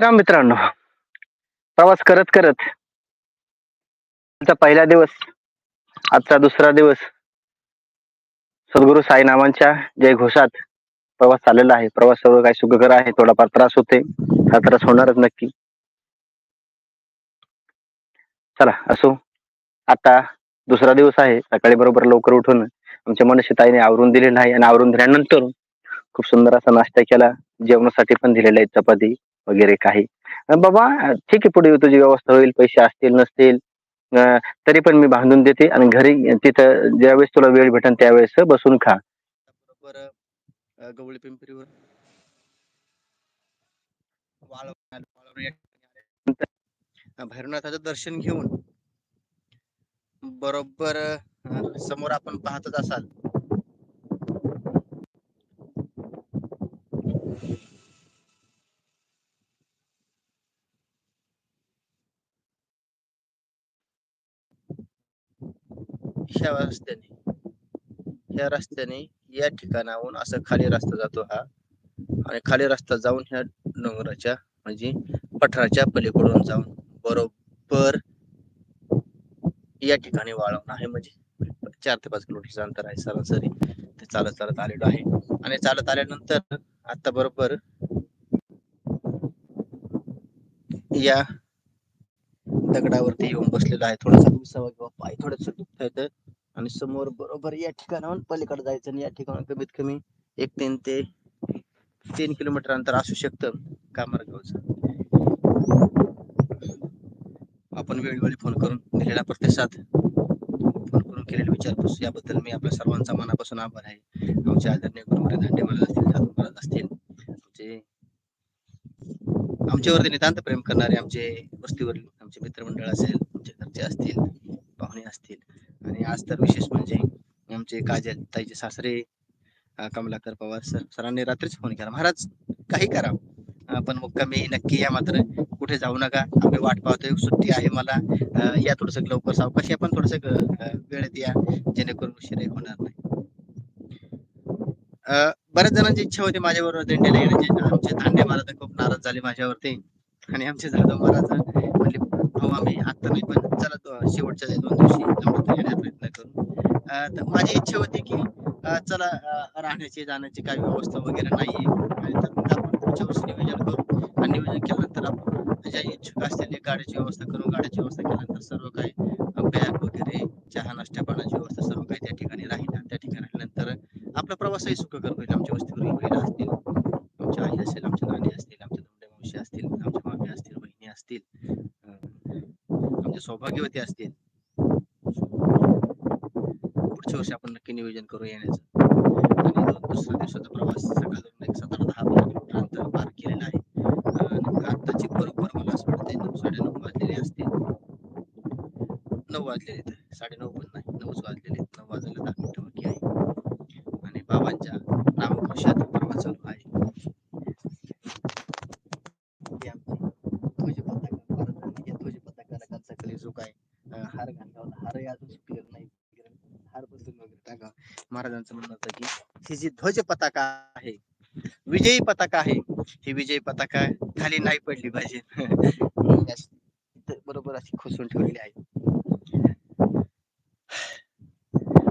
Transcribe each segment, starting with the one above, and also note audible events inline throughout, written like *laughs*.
राम मित्रांनो प्रवास करत करत आजचा पहिला दिवस आजचा दुसरा दिवस सद्गुरू साईनामांच्या जय घोषात प्रवास चाललेला आहे. प्रवास सर्व काही सुखकर आहे. थोडाफार त्रास होते हा त्रास होणारच नक्की. चला असो. आता दुसरा दिवस आहे. सकाळी बरोबर लवकर उठून आमच्या मनुष्य ताईने आवरून दिले आहे आणि आवरून दिल्यानंतर खूप सुंदर असा नाश्ता केला. जेवणासाठी पण दिलेलं आहे चपाती वगैरे काही. बाबा ठीक आहे पुढे तुझी व्यवस्था होईल पैसे असतील नसतील तरी पण मी बांधून देते आणि घरी तिथं ज्यावेळेस तुला वेळ भेटेल त्यावेळेस बसून खा. बरोबर गवळी पिंपरीवर. भैरवनाथाचं दर्शन घेऊन बरोबर समोर आपण पाहतच असाल. ह्या रस्त्याने ह्या रस्त्याने या ठिकाणाहून असं खाली रस्ता जातो हा. आणि खाली रस्ता जाऊन ह्या डोंगराच्या म्हणजे पठाराच्या पलीकडून जाऊन बरोबर या ठिकाणी वाळवण आहे. म्हणजे चार ते पाच किलोमीटरचं अंतर आहे सरासरी. ते चालत चालत आलेलो आहे. आणि चालत आल्यानंतर आता बरोबर या दगडावरती येऊन बसलेला आहे. थोडासा विसावा किंवा पाय थोडस दुखत आणि समोर बरोबर या ठिकाणाहून पलीकडे जायचं आणि या ठिकाणून कमीत कमी एक तीन ते तीन किलोमीटर अंतर असू शकतं कामारगावचं. आपण वेळोवेळी फोन करून दिलेला प्रतिसाद फोन करून केलेले विचारपूस याबद्दल मी आपल्या सर्वांचा मनापासून आभार आहे. आमचे आदरणीय गुरुवारी धांडे मला असतील जाधव महाराज असतील आमचे आमच्यावरती नितांत प्रेम करणारे आमचे वस्तीवरील आमचे मित्रमंडळ असेल आमचे घरचे असतील पाहुणे असतील आणि आज तर विशेष म्हणजे आमचे काजल ताईचे सासरे कमलाकर पवार सर सरांनी रात्रीच फोन केला. महाराज काही करा. पण मुक्कामी नक्की या मात्र. कुठे जाऊ नका. आम्ही वाट पाहतोय. सुट्टी आहे मला. या थोडस लवकर सावकाश या पण थोडस वेळेत या. जेणेकरून उशीर होणार नाही. अं, बऱ्याच जणांची इच्छा होती माझ्याबरोबर दिंडीला येण्याची. आमचे धांडे महाराज खूप नाराज झाले माझ्यावरती. आणि आमचे जाधव महाराज म्हणले भाऊ आम्ही आता नाही पण चला शेवटच्या दोन दिवशी जमलं तर येण्याचा प्रयत्न करू अं, तर माझी इच्छा होती की चला राहण्याची जाण्याची काही व्यवस्था वगैरे नाहीये. आपण पुढच्या वर्षी नियोजन करू. आणि नियोजन केल्यानंतर आपण ज्या इच्छुक असलेले गाडीची व्यवस्था करून गाड्याची व्यवस्था केल्यानंतर सर्व काही बॅग वगैरे चहा नाश्ता पाण्याची व्यवस्था सर्व काही त्या ठिकाणी राहील. आणि त्या ठिकाणी राहिल्यानंतर आपला प्रवासही सुखकर होईल. आमच्या वस्तीवरील महिला असतील. आमच्या आई असेल आमच्या नाणी असतील आमच्या धोंडे मावशी असतील आमच्या मामी असतील बहिणी असतील अं, आमचे सौभाग्यवती असतील. पुढच्या वर्षी आपण नक्की नियोजन करू येण्याचं. आणि दुसऱ्या दिवसाचा प्रवास सकाळून एक सात दहा बारा किलोमीटर अंतर पार केलेला आहे. आताची बरोबर मला असं वाटतंय नऊ साडेनऊ वाजलेले असतील. नऊ वाजलेले आहेत साडेनऊ पण नाही नऊच वाजलेले आहेत. नऊ वाजायला दहा मिनिटं बाकी आहे. आणि बाबांच्या नामघोषात प्रवास चालू आहे. ही आमची कलिजुग आहे हार घालावा हारही अजून सुटलेला नाही हार बदलून वगैरे टाका महाराजांचं म्हणणं होतं की ही जी ध्वज पताका आहे विजयी पताका आहे ही विजयी पताका खाली नाही पडली पाहिजे. *laughs* बरोबर अशी खोसून ठेवलेली आहे.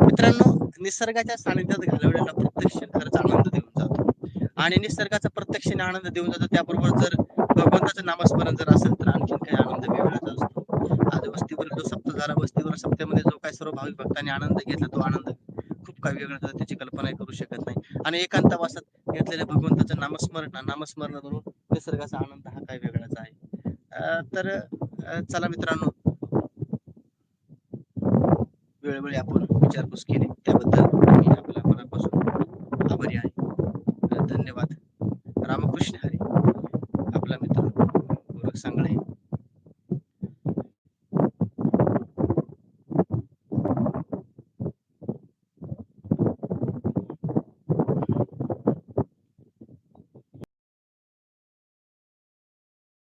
मित्रांनो निसर्गाच्या सानिध्यात घालवलेला प्रत्यक्ष खरंच आनंद देऊन जातो. आणि निसर्गाचा प्रत्यक्षाने आनंद देऊन जातो त्याबरोबर जर भगवंताचं नामस्मरण जर असेल तर आणखीन काही आनंद वेगळाच असतो. आज वस्तीवर जो सप्त झाला वस्तीवर सप्त्यामध्ये जो काही सर्व भाविक भक्तांनी आनंद घेतला तो आनंद देवाची कल्पना करू शकत नाही. आणि एकांतवासात घेतलेल्या भगवंताचं नामस्मरण नामस्मरणावरून निसर्गाचा आनंद हा काय वेगळाच आहे. तर चला मित्रांनो वेळोवेळी आपण विचारपूस केली. त्याबद्दल मी आपल्या मनापासून आभारी आहे. धन्यवाद. रामकृष्ण हरी. आपला मित्र गोरख सांगळे.